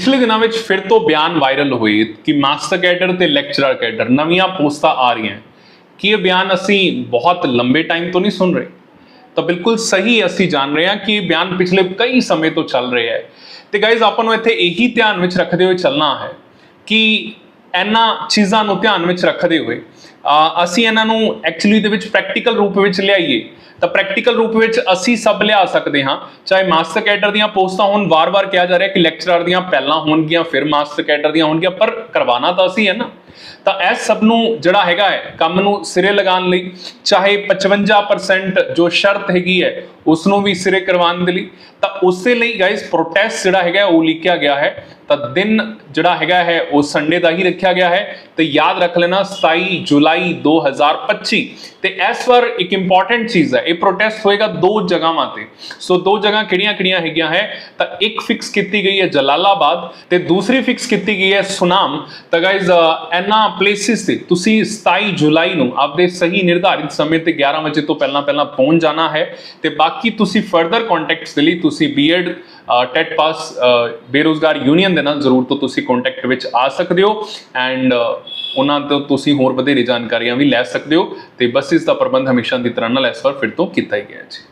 ਪਿਛਲੇ ਦਿਨਾਂ ਵਿੱਚ ਫਿਰ ਤੋਂ ਬਿਆਨ ਵਾਇਰਲ ਹੋਏ ਕਿ ਮਾਸਟਰ ਕੈਡਰ ਤੇ ਲੈਕਚਰਰ ਕੈਡਰ ਨਵੀਆਂ ਪੋਸਟਾਂ ਆ ਰਹੀਆਂ ਕਿ ਇਹ ਬਿਆਨ ਅਸੀਂ ਬਹੁਤ ਲੰਬੇ ਟਾਈਮ ਤੋਂ ਨਹੀਂ ਸੁਣ ਰਹੇ? ਤਾਂ ਬਿਲਕੁਲ ਸਹੀ ਅਸੀਂ ਜਾਣ ਰਹੇ ਹਾਂ ਕਿ ਇਹ ਬਿਆਨ ਪਿਛਲੇ ਕਈ ਸਮੇਂ ਤੋਂ ਚੱਲ ਰਿਹਾ ਹੈ। ਤੇ ਗਾਇਜ਼ ਆਪਾਂ ਨੂੰ ਇੱਥੇ ਇਹੀ ਧਿਆਨ ਵਿੱਚ ਰੱਖਦੇ ਹੋਏ ਚੱਲਣਾ ਹੈ ਕਿ ਇਹਨਾਂ ਚੀਜ਼ਾਂ ਨੂੰ ਧਿਆਨ ਵਿੱਚ ਰੱਖਦੇ ਹੋਏ ਅਸੀਂ ਇਹਨਾਂ ਨੂੰ ਐਕਚੁਅਲੀ ਦੇ ਵਿੱਚ ਪ੍ਰੈਕਟੀਕਲ ਰੂਪ ਵਿੱਚ ਲਿਆਈਏ। ਤਾਂ ਪ੍ਰੈਕਟੀਕਲ ਰੂਪ ਵਿੱਚ ਅਸੀਂ ਸਭ ਲਿਆ ਸਕਦੇ ਹਾਂ। ਚਾਹੇ ਮਾਸਟਰ ਕੈਡਰ ਦੀਆਂ ਪੋਸਟਾਂ ਹੋਣ, ਵਾਰ-ਵਾਰ ਕਿਹਾ ਜਾ ਰਿਹਾ ਕਿ ਲੈਕਚਰਰ ਦੀਆਂ ਪਹਿਲਾਂ ਹੋਣਗੀਆਂ, ਫਿਰ ਮਾਸਟਰ ਕੈਡਰ ਦੀਆਂ ਹੋਣਗੀਆਂ, ਪਰ ਕਰਵਾਉਣਾ ਤਾਂ ਅਸੀਂ ਹੈ ਨਾ। ਤਾਂ ਇਹ ਸਭ ਨੂੰ ਜਿਹੜਾ ਹੈਗਾ ਹੈ, ਕੰਮ ਨੂੰ ਸਿਰੇ ਲਗਾਉਣ ਲਈ, ਚਾਹੇ 55% ਜੋ ਸ਼ਰਤ ਹੈਗੀ ਹੈ ਉਸ ਨੂੰ ਵੀ ਸਿਰੇ ਕਰਵਾਉਣ ਦੇ ਲਈ, ਤਾਂ ਉਸੇ ਲਈ ਗਾਇਸ ਪ੍ਰੋਟੈਸਟ ਜਿਹੜਾ ਹੈਗਾ ਉਹ ਲਿਖਿਆ ਗਿਆ ਹੈ। ਤਾਂ ਦਿਨ ਜਿਹੜਾ ਹੈਗਾ ਹੈ, ਉਹ ਸੰਡੇ ਦਾ ਹੀ ਰੱਖਿਆ ਗਿਆ ਹੈ। ਤੇ ਯਾਦ ਰੱਖ ਲੈਣਾ 27 ਜੁਲਾਈ 2025 ਤੇ ਇਸ ਵਾਰ ਇੱਕ ਇੰਪੋਰਟੈਂਟ ਚੀਜ਼ ਹੈ, ਇਹ ਪ੍ਰੋਟੈਸਟ ਹੋਏਗਾ ਦੋ ਜਗ੍ਹਾਵਾਂ ਤੇ। ਸੋ ਦੋ ਜਗ੍ਹਾ ਕਿਹੜੀਆਂ-ਕਿਹੜੀਆਂ ਹੈਗੀਆਂ ਹੈ, ਤਾਂ ਇੱਕ ਫਿਕਸ ਕੀਤੀ ਗਈ ਹੈ ਜਲਾਲਾਬਾਦ, ਤੇ ਦੂਸਰੀ ਫਿਕਸ ਕੀਤੀ ਗਈ ਹੈ ਸੁਨਾਮ। ਤਾਂ ਗਾਇਜ਼ ਇਹਨਾਂ ਪਲੇਸਿਸ ਤੇ ਤੁਸੀਂ 27 ਜੁਲਾਈ ਨੂੰ ਆਪਦੇ ਸਹੀ ਨਿਰਧਾਰਿਤ ਸਮੇਂ ਤੇ 11 ਵਜੇ ਤੋਂ ਪਹਿਲਾਂ ਪਹਿਲਾਂ ਪਹੁੰਚ ਜਾਣਾ ਹੈ ਤੇ ਬਾਕੀ ਤੁਸੀਂ ਫਰਦਰ ਕੰਟੈਕਟਸ ਦੇ ਲਈ ਤੁਸੀਂ ਬੀਐਡ ਟੈਟ ਪਾਸ ਬੇਰੋਜ਼ਗਾਰ ਯੂਨੀਅਨ ਦੇ ਨਾਲ ਜ਼ਰੂਰ ਤੋਂ ਤੁਸੀਂ ਕੰਟੈਕਟ ਵਿੱਚ ਆ ਸਕਦੇ ਹੋ ਐਂਡ ਉਹਨਾਂ ਤੋਂ ਤੁਸੀਂ ਹੋਰ ਵਧੇਰੇ ਜਾਣਕਾਰੀਆਂ ਵੀ ਲੈ ਸਕਦੇ ਹੋ ਤੇ ਬੱਸਿਸ ਦਾ ਪ੍ਰਬੰਧ ਹਮੇਸ਼ਾ ਦੀ ਤਰ੍ਹਾਂ ਨਾਲ ਇਸ ਵਾਰ ਫਿਰ ਤੋਂ ਕੀਤਾ ਹੀ ਗਿਆ ਜੀ।